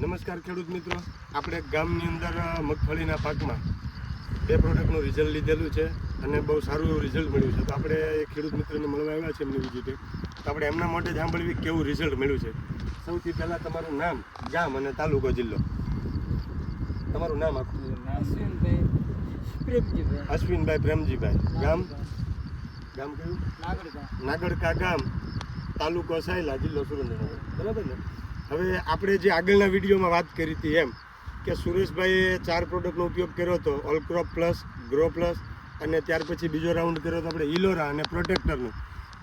નમસ્કાર ખેડૂત મિત્રો. આપણે ગામની અંદર મગફળીના પાકમાં બે પ્રોડક્ટનું રિઝલ્ટ લીધેલું છે અને બહુ સારું એવું રિઝલ્ટ મળ્યું છે. તો આપણે એ ખેડૂત મિત્રને મળવા આવ્યા છે એમની વિઝિટે. તો આપણે એમના માટે સાંભળવી કેવું રિઝલ્ટ મળ્યું છે. સૌથી પહેલાં તમારું નામ ગામ અને તાલુકો જિલ્લો. તમારું નામ આખું. અશ્વિનભાઈ પ્રેમજીભાઈ. ગામ? ગામ કયું? નાગરિકા નાગડકા ગામ. તાલુકો સાયલા જિલ્લો સુરેન્દ્રનગર. બરાબર ને? હવે આપણે જે આગળના વિડીયોમાં વાત કરી હતી એમ કે સુરેશભાઈએ ચાર પ્રોડક્ટનો ઉપયોગ કર્યો હતો ઓલક્રોપ પ્લસ ગ્રો પ્લસ અને ત્યાર પછી બીજો રાઉન્ડ કર્યો હતો આપણે ઇલોરા અને પ્રોટેક્ટરનું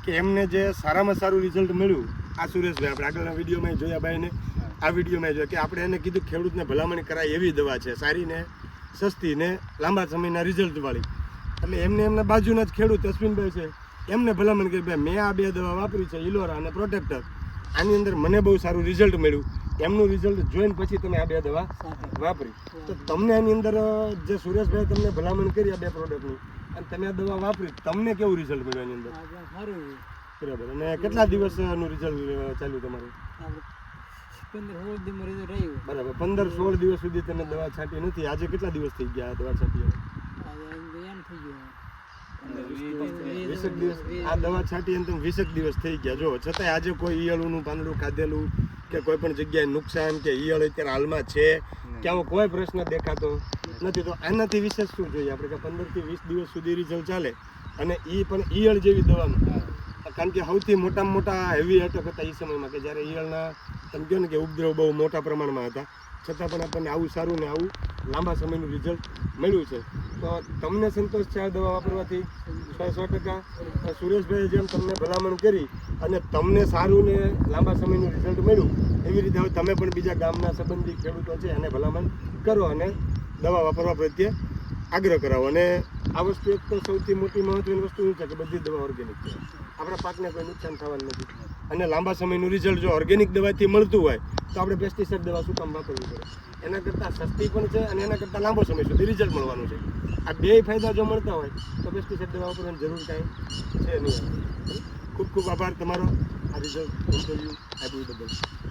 કે એમને જે સારામાં સારું રિઝલ્ટ મળ્યું, આ સુરેશભાઈ આપણે આગળના વિડીયોમાં જોયા ભાઈને આ વિડીયોમાં જોયા કે આપણે એને કીધું ખેડૂતને ભલામણ કરાય એવી દવા છે, સારી ને સસ્તી ને લાંબા સમયના રિઝલ્ટવાળી એટલે એમને એમના બાજુના જ ખેડૂત અશ્વિનભાઈ છે, એમને ભલામણ કરી ભાઈ મેં આ બે દવા વાપરી છે ઇલોરા અને પ્રોટેક્ટર આની અંદર મને બહુ સારું રિઝલ્ટ મળ્યું. એમનું રિઝલ્ટ જોઈને પછી તમે આ બે દવા વાપરી. તો તમને આની અંદર જે સુરેશભાઈ તમને ભલામણ કરી આ બે પ્રોડક્ટની અને તમે આ દવા વાપરી તમને કેવું રિઝલ્ટ મળ્યું એની અંદર? સારું. બરાબર. અને કેટલા દિવસનું રિઝલ્ટ ચાલ્યું તમારું? બરાબર. પંદર સોળ દિવસ સુધી તમે દવા છાંટી નથી. આજે કેટલા દિવસ થઈ ગયા દવા છાંટી થઈ ગયું. વીસેક દિવસ. આ દવા છાંટી તમે વીસેક દિવસ થઈ ગયા. જો છતાંય આજે કોઈ ઈયળનું પાંદડું ખાધેલું કે કોઈ પણ જગ્યાએ નુકસાન કે ઈયળ અત્યારે હાલમાં છે કે આવો કોઈ પ્રશ્ન દેખાતો નથી તો આનાથી વિશેષ શું જોઈએ આપણે? કે પંદરથી વીસ દિવસ સુધી રિઝલ્ટ ચાલે અને એ પણ ઈયળ જેવી દવામાં. કારણ કે સૌથી મોટામાં મોટા હેવી અટક હતા એ સમયમાં કે જ્યારે ઈયળના તમે કહો ને કે ઉપદ્રવ બહુ મોટા પ્રમાણમાં હતા છતાં પણ આપણને આવું સારું ને આવું લાંબા સમયનું રિઝલ્ટ મળ્યું છે. તો તમને સંતોષ છે આ દવા વાપરવાથી સો સો ટકા. સુરેશભાઈએ જેમ તમને ભલામણ કરી અને તમને સારું ને લાંબા સમયનું રિઝલ્ટ મળ્યું, એવી રીતે હવે તમે પણ બીજા ગામના સંબંધી ખેડૂતો છે એને ભલામણ કરો અને દવા વાપરવા પ્રત્યે આગ્રહ કરાવો. અને આ વસ્તુ એક તો સૌથી મોટી મહત્વની વસ્તુ એ છે કે બધી દવા ઓર્ગેનિક છે. આપણા પાકને કોઈ નુકસાન થવાનું નથી. અને લાંબા સમયનું રિઝલ્ટ જો ઓર્ગેનિક દવાથી મળતું હોય, તો આપણે પેસ્ટિસાઇડ દવા શું કામ વાપરવી પડે? એના કરતાં સસ્તી પણ છે અને એના કરતાં લાંબો સમય સુધી રિઝલ્ટ મળવાનું છે. આ બે ફાયદા જો મળતા હોય, તો પેસ્ટિસાઇડ દવા વાપરવાની જરૂર કાંઈ છે નહીં. ખૂબ ખૂબ આભાર તમારો. આ રિઝલ્ટ ઇન્ટરવ્યૂ આપ્યું બદલ.